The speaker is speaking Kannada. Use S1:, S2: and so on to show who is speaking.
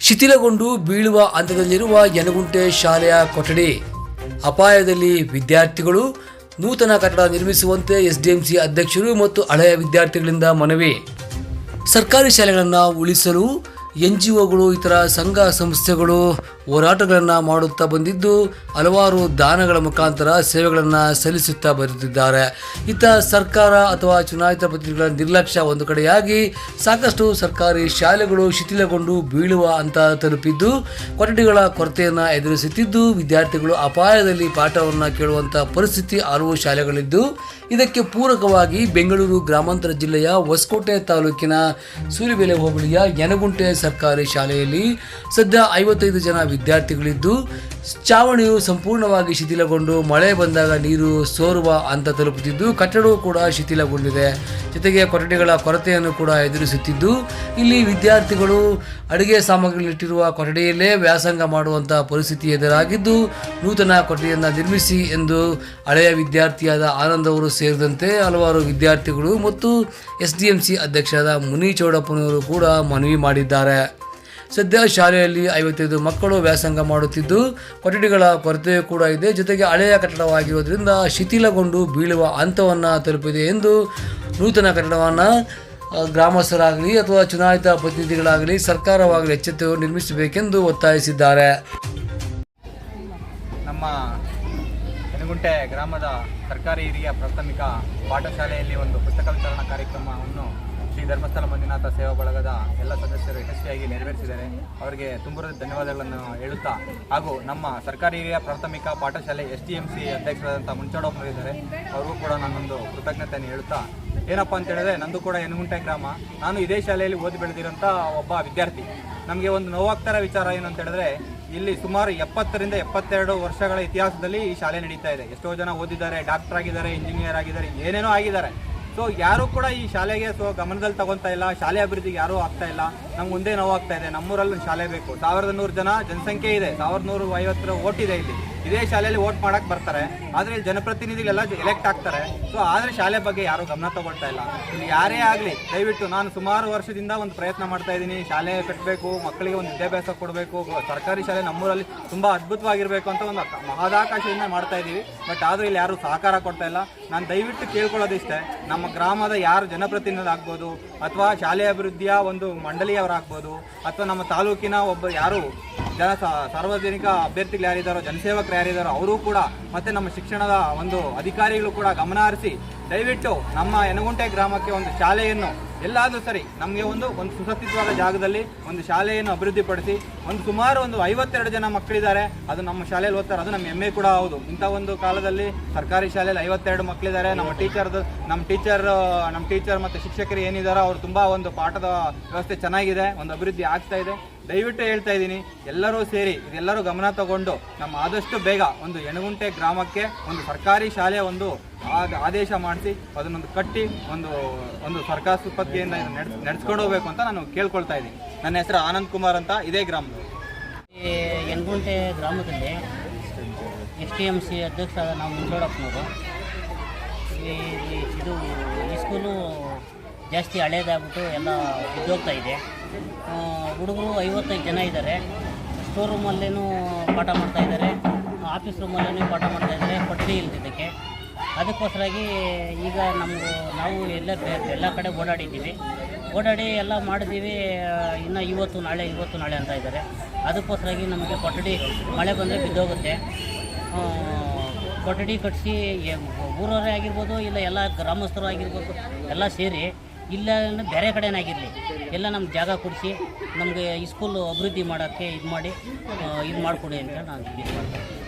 S1: ಶಿಥಿಲಗೊಂಡು ಬೀಳುವ ಹಂತದಲ್ಲಿರುವ ಯನಗುಂಟೆ ಶಾಲೆಯ ಕೊಠಡಿ. ಅಪಾಯದಲ್ಲಿ ವಿದ್ಯಾರ್ಥಿಗಳು ನೂತನ ಕಟ್ಟಡ ನಿರ್ಮಿಸುವಂತೆ ಎಸ್ಡಿಎಂಸಿ ಅಧ್ಯಕ್ಷರು ಮತ್ತು ಹಳೆಯ ವಿದ್ಯಾರ್ಥಿಗಳಿಂದ ಮನವಿ. ಸರ್ಕಾರಿ ಶಾಲೆಗಳನ್ನು ಉಳಿಸಲು ಎನ್ ಜಿ ಒಗಳು ಇತರ ಸಂಘ ಸಂಸ್ಥೆಗಳು ಹೋರಾಟಗಳನ್ನು ಮಾಡುತ್ತಾ ಬಂದಿದ್ದು, ಹಲವಾರು ದಾನಗಳ ಮುಖಾಂತರ ಸೇವೆಗಳನ್ನು ಸಲ್ಲಿಸುತ್ತಾ ಬರುತ್ತಿದ್ದಾರೆ. ಇತ್ತ ಸರ್ಕಾರ ಅಥವಾ ಚುನಾಯಿತ ಪ್ರತಿನಿಧಿಗಳ ನಿರ್ಲಕ್ಷ್ಯ ಒಂದು ಕಡೆಯಾಗಿ ಸಾಕಷ್ಟು ಸರ್ಕಾರಿ ಶಾಲೆಗಳು ಶಿಥಿಲಗೊಂಡು ಬೀಳುವ ಅಂತ ತಲುಪಿದ್ದು, ಕೊಠಡಿಗಳ ಕೊರತೆಯನ್ನು ಎದುರಿಸುತ್ತಿದ್ದು, ವಿದ್ಯಾರ್ಥಿಗಳು ಅಪಾಯದಲ್ಲಿ ಪಾಠವನ್ನು ಕೇಳುವಂಥ ಪರಿಸ್ಥಿತಿ ಹಲವು ಶಾಲೆಗಳಿದ್ದು, ಇದಕ್ಕೆ ಪೂರಕವಾಗಿ ಬೆಂಗಳೂರು ಗ್ರಾಮಾಂತರ ಜಿಲ್ಲೆಯ ಹೊಸಕೋಟೆ ತಾಲೂಕಿನ ಸೂರಿಬೆಲೆ ಹೋಬಳಿಯ ಯನಗುಂಟೆ ಸರ್ಕಾರಿ ಶಾಲೆಯಲ್ಲಿ ಸದ್ಯ ಐವತ್ತೈದು ಜನ ವಿದ್ಯಾರ್ಥಿಗಳಿದ್ದು ಚಾವಣಿಯು ಸಂಪೂರ್ಣವಾಗಿ ಶಿಥಿಲಗೊಂಡು ಮಳೆ ಬಂದಾಗ ನೀರು ಸೋರುವ ಅಂತ ತಲುಪುತ್ತಿದ್ದು, ಕಟ್ಟಡವು ಕೂಡ ಶಿಥಿಲಗೊಂಡಿದೆ. ಜೊತೆಗೆ ಕೊಠಡಿಗಳ ಕೊರತೆಯನ್ನು ಕೂಡ ಎದುರಿಸುತ್ತಿದ್ದು, ಇಲ್ಲಿ ವಿದ್ಯಾರ್ಥಿಗಳು ಅಡುಗೆ ಸಾಮಗ್ರಿಗಳಿಟ್ಟಿರುವ ಕೊಠಡಿಯಲ್ಲೇ ವ್ಯಾಸಂಗ ಮಾಡುವಂಥ ಪರಿಸ್ಥಿತಿ ಎದುರಾಗಿದ್ದು, ನೂತನ ಕೊಠಡಿಯನ್ನು ನಿರ್ಮಿಸಿ ಎಂದು ಹಳೆಯ ವಿದ್ಯಾರ್ಥಿಯಾದ ಆನಂದ್ ಅವರು ಸೇರಿದಂತೆ ಹಲವಾರು ವಿದ್ಯಾರ್ಥಿಗಳು ಮತ್ತು ಎಸ್ ಡಿ ಎಂ ಸಿ ಅಧ್ಯಕ್ಷರಾದ ಮುನಿ ಚೌಡಪ್ಪನವರು ಕೂಡ ಮನವಿ ಮಾಡಿದ್ದಾರೆ. ಸದ್ಯ ಶಾಲೆಯಲ್ಲಿ ಐವತ್ತೈದು ಮಕ್ಕಳು ವ್ಯಾಸಂಗ ಮಾಡುತ್ತಿದ್ದು, ಕೊಠಡಿಗಳ ಕೊರತೆಯೂ ಕೂಡ ಇದೆ. ಜೊತೆಗೆ ಹಳೆಯ ಕಟ್ಟಡವಾಗಿರುವುದರಿಂದ ಶಿಥಿಲಗೊಂಡು ಬೀಳುವ ಹಂತವನ್ನು ತಲುಪಿದೆ ಎಂದು ನೂತನ ಕಟ್ಟಡವನ್ನು ಗ್ರಾಮಸ್ಥರಾಗಲಿ ಅಥವಾ ಚುನಾಯಿತ ಪ್ರತಿನಿಧಿಗಳಾಗಲಿ ಸರ್ಕಾರವಾಗಲಿ ಎಚ್ಚೆತ್ತು ನಿರ್ಮಿಸಬೇಕೆಂದು ಒತ್ತಾಯಿಸಿದ್ದಾರೆ.
S2: ನಮ್ಮ ಯನಗುಂಟೆ ಗ್ರಾಮದ ಸರ್ಕಾರಿ ಹಿರಿಯ ಪ್ರಾಥಮಿಕ ಪಾಠಶಾಲೆಯಲ್ಲಿ ಒಂದು ಪುಸ್ತಕ ವಿತರಣಾ ಕಾರ್ಯಕ್ರಮವನ್ನು ಶ್ರೀ ಧರ್ಮಸ್ಥಳ ಮಂಜುನಾಥ ಸೇವಾ ಬಳಗದ ಎಲ್ಲ ಸದಸ್ಯರು ಯಶಸ್ವಿಯಾಗಿ ನೆರವೇರಿಸಿದ್ದಾರೆ. ಅವರಿಗೆ ತುಂಬರದ ಧನ್ಯವಾದಗಳನ್ನು ಹೇಳುತ್ತಾ ಹಾಗೂ ನಮ್ಮ ಸರ್ಕಾರಿ ಹಿರಿಯ ಪ್ರಾಥಮಿಕ ಪಾಠಶಾಲೆ ಎಸ್ ಟಿ ಎಂ ಸಿ ಅಧ್ಯಕ್ಷರಾದಂಥ ಮುಂಚೋಡಪ್ಪರು ಇದ್ದಾರೆ ಅವ್ರಿಗೂ ಕೂಡ ನಾನೊಂದು ಕೃತಜ್ಞತೆಯನ್ನು ಹೇಳುತ್ತಾ ಏನಪ್ಪ ಅಂತ ಹೇಳಿದ್ರೆ ನಂದು ಕೂಡ ಯನಗುಂಟೆ ಗ್ರಾಮ. ನಾನು ಇದೇ ಶಾಲೆಯಲ್ಲಿ ಓದಿ ಬೆಳೆದಿರೋಂಥ ಒಬ್ಬ ವಿದ್ಯಾರ್ಥಿ. ನಮಗೆ ಒಂದು ನೋವಾಗ್ತಾರ ವಿಚಾರ ಏನು ಅಂತ ಹೇಳಿದ್ರೆ ಇಲ್ಲಿ ಸುಮಾರು ಎಪ್ಪತ್ತರಿಂದ ಎಪ್ಪತ್ತೆರಡು ವರ್ಷಗಳ ಇತಿಹಾಸದಲ್ಲಿ ಈ ಶಾಲೆ ನಡೀತಾ ಇದೆ. ಎಷ್ಟೋ ಜನ ಓದಿದ್ದಾರೆ, ಡಾಕ್ಟರ್ ಆಗಿದ್ದಾರೆ, ಇಂಜಿನಿಯರ್ ಆಗಿದ್ದಾರೆ, ಏನೇನೋ ಆಗಿದ್ದಾರೆ. ಸೊ ಯಾರು ಕೂಡ ಈ ಶಾಲೆಗೆ ಸೊ ಗಮನದಲ್ಲಿ ತಗೊಂತ ಇಲ್ಲ ಶಾಲೆ ಅಭಿವೃದ್ಧಿಗೆ ಯಾರೂ ಆಗ್ತಾ ಇಲ್ಲ. ನಮ್ಗೆ ಒಂದೇ ನೋವಾಗ್ತಾ ಇದೆ. ನಮ್ಮೂರಲ್ಲಿ ಶಾಲೆ ಬೇಕು. ಸಾವಿರದ ನೂರು ಜನ ಜನಸಂಖ್ಯೆ ಇದೆ. ಸಾವಿರದ ನೂರು ಐವತ್ತರ ಓಟ್ ಇದೆ ಇಲ್ಲಿ. ಇದೇ ಶಾಲೆಯಲ್ಲಿ ಓಟ್ ಮಾಡಕ್ ಬರ್ತಾರೆ. ಆದ್ರೆ ಇಲ್ಲಿ ಜನಪ್ರತಿನಿಧಿಗಳೆಲ್ಲ ಎಲೆಕ್ಟ್ ಆಗ್ತಾರೆ. ಸೊ ಆದ್ರೆ ಶಾಲೆ ಬಗ್ಗೆ ಯಾರು ಗಮನ ತಗೊಳ್ತಾ ಇಲ್ಲ. ಇಲ್ಲಿ ಯಾರೇ ಆಗಲಿ, ದಯವಿಟ್ಟು ನಾನು ಸುಮಾರು ವರ್ಷದಿಂದ ಒಂದು ಪ್ರಯತ್ನ ಮಾಡ್ತಾ ಇದ್ದೀನಿ. ಶಾಲೆ ಕಟ್ಟಬೇಕು ಮಕ್ಕಳಿಗೆ ಒಂದು ವಿದ್ಯಾಭ್ಯಾಸ ಕೊಡಬೇಕು. ಸರ್ಕಾರಿ ಶಾಲೆ ನಮ್ಮೂರಲ್ಲಿ ತುಂಬಾ ಅದ್ಭುತವಾಗಿರಬೇಕು ಅಂತ ಒಂದು ಮಹದಾಕಾಶದಿಂದ ಮಾಡ್ತಾ ಇದ್ದೀವಿ. ಬಟ್ ಆದರೂ ಇಲ್ಲಿ ಯಾರು ಸಹಕಾರ ಕೊಡ್ತಾ ಇಲ್ಲ. ನಾನು ದಯವಿಟ್ಟು ಕೇಳ್ಕೊಳ್ಳೋದಿಷ್ಟೇ, ನಮ್ಮ ಗ್ರಾಮದ ಯಾರು ಜನಪ್ರತಿನಿಧಿ ಆಗ್ಬೋದು ಅಥವಾ ಶಾಲೆ ಅಭಿವೃದ್ಧಿಯ ಒಂದು ಮಂಡಳಿಯವರಾಗ್ಬೋದು ಅಥವಾ ನಮ್ಮ ತಾಲೂಕಿನ ಒಬ್ಬ ಯಾರು ಜನ ಸಾರ್ವಜನಿಕ ಅಭ್ಯರ್ಥಿಗಳು ಯಾರಿದ್ದಾರೋ ಜನಸೇವಕರು ಯಾರಿದ್ದಾರೋ ಅವರು ಕೂಡ ಮತ್ತೆ ನಮ್ಮ ಶಿಕ್ಷಣದ ಒಂದು ಅಧಿಕಾರಿಗಳು ಕೂಡ ಗಮನ ಹರಿಸಿ, ದಯವಿಟ್ಟು ನಮ್ಮ ಯನಗುಂಟೆ ಗ್ರಾಮಕ್ಕೆ ಒಂದು ಶಾಲೆಯನ್ನು, ಎಲ್ಲಾದರೂ ಸರಿ ನಮಗೆ ಒಂದು ಒಂದು ಸುಸಜ್ಜಿತವಾದ ಜಾಗದಲ್ಲಿ ಒಂದು ಶಾಲೆಯನ್ನು ಅಭಿವೃದ್ಧಿಪಡಿಸಿ, ಒಂದು ಸುಮಾರು ಒಂದು ಐವತ್ತೆರಡು ಜನ ಮಕ್ಕಳಿದ್ದಾರೆ, ಅದು ನಮ್ಮ ಶಾಲೆಯಲ್ಲಿ ಓದ್ತಾರೆ, ಅದು ನಮ್ಮ ಹೆಮ್ಮೆ ಕೂಡ ಹೌದು. ಇಂಥ ಒಂದು ಕಾಲದಲ್ಲಿ ಸರ್ಕಾರಿ ಶಾಲೆಯಲ್ಲಿ ಐವತ್ತೆರಡು ಮಕ್ಕಳಿದ್ದಾರೆ, ನಮ್ಮ ಟೀಚರ್ದು ನಮ್ಮ ಟೀಚರ್ ನಮ್ಮ ಟೀಚರ್ ಮತ್ತು ಶಿಕ್ಷಕರು ಏನಿದ್ದಾರೋ ಅವರು ತುಂಬ ಒಂದು ಪಾಠದ ವ್ಯವಸ್ಥೆ ಚೆನ್ನಾಗಿದೆ, ಒಂದು ಅಭಿವೃದ್ಧಿ ಆಗ್ತಾ ಇದೆ. ದಯವಿಟ್ಟು ಹೇಳ್ತಾ ಇದ್ದೀನಿ, ಎಲ್ಲರೂ ಸೇರಿ ಇದೆಲ್ಲರೂ ಗಮನ ತಗೊಂಡು ನಮ್ಮ ಆದಷ್ಟು ಬೇಗ ಒಂದು ಎಣಗುಂಟೆ ಗ್ರಾಮಕ್ಕೆ ಒಂದು ಸರ್ಕಾರಿ ಶಾಲೆ ಒಂದು ಆಗ ಆದೇಶ ಮಾಡಿಸಿ, ಅದನ್ನೊಂದು ಕಟ್ಟಿ ಒಂದು ಒಂದು ಸರ್ಕಾರ ಸುಪತ್ತಿಯಿಂದ ಇದನ್ನ ನಡೆಸ್, ನಡೆಸ್ಕೊಂಡು ಹೋಗ್ಬೇಕು ಅಂತ ನಾನು ಕೇಳ್ಕೊಳ್ತಾ ಇದ್ದೀನಿ. ನನ್ನ ಹೆಸರು ಆನಂದ್ ಕುಮಾರ್ ಅಂತ, ಇದೇ ಗ್ರಾಮದವರು.
S3: ಈ ಎಣಗುಂಟೆ ಗ್ರಾಮದಲ್ಲಿ ಎಸ್ ಟಿ ಎಂ ಸಿ ಅಧ್ಯಕ್ಷ ನಾವು ಮುಂದೋಡಪ್ಪನವರು ಇದು ಜಾಸ್ತಿ ಹಳೇದಾಗ್ಬಿಟ್ಟು ಎಲ್ಲ ಬಿದ್ದೋಗ್ತಾ ಇದೆ. ಹುಡುಗರು ಐವತ್ತೈದು ಜನ ಇದ್ದಾರೆ. ಸ್ಟೋರ್ ರೂಮಲ್ಲೇನೂ ಪಾಠ ಮಾಡ್ತಾ ಇದ್ದಾರೆ. ಆಫೀಸ್ ರೂಮಲ್ಲೇ ಪಾಠ ಮಾಡ್ತಾ ಇದ್ದಾರೆ. ಕೊಠಡಿ ಇಲ್ದಿದ್ದಕ್ಕೆ ಅದಕ್ಕೋಸ್ಕರಾಗಿ ಈಗ ನಮಗೂ ನಾವು ಎಲ್ಲ ಎಲ್ಲ ಕಡೆ ಓಡಾಡಿದ್ದೀವಿ. ಓಡಾಡಿ ಎಲ್ಲ ಮಾಡಿದ್ದೀವಿ. ಇನ್ನು ಇವತ್ತು ನಾಳೆ ಇವತ್ತು ನಾಳೆ ಅಂತ ಇದ್ದಾರೆ. ಅದಕ್ಕೋಸ್ಕರಾಗಿ ನಮಗೆ ಕೊಠಡಿ ಮಳೆ ಬಂದರೆ ಬಿದ್ದೋಗುತ್ತೆ. ಕೊಠಡಿ ಕಟ್ಟಿಸಿ ಊರವರೇ ಆಗಿರ್ಬೋದು, ಇಲ್ಲ ಎಲ್ಲ ಗ್ರಾಮಸ್ಥರು ಆಗಿರ್ಬೋದು, ಎಲ್ಲ ಸೇರಿ ಇಲ್ಲ ಬೇರೆ ಕಡೆನಾಗಿರಲಿ ಎಲ್ಲ ನಮ್ಗೆ ಜಾಗ ಕೊಡಿಸಿ, ನಮಗೆ ಈ ಸ್ಕೂಲು ಅಭಿವೃದ್ಧಿ ಮಾಡೋಕ್ಕೆ ಇದು ಮಾಡಿ ಇದು ಮಾಡಿಕೊಡಿ ಅಂತ ನಾನು ಇದು ಮಾಡ್ತೀನಿ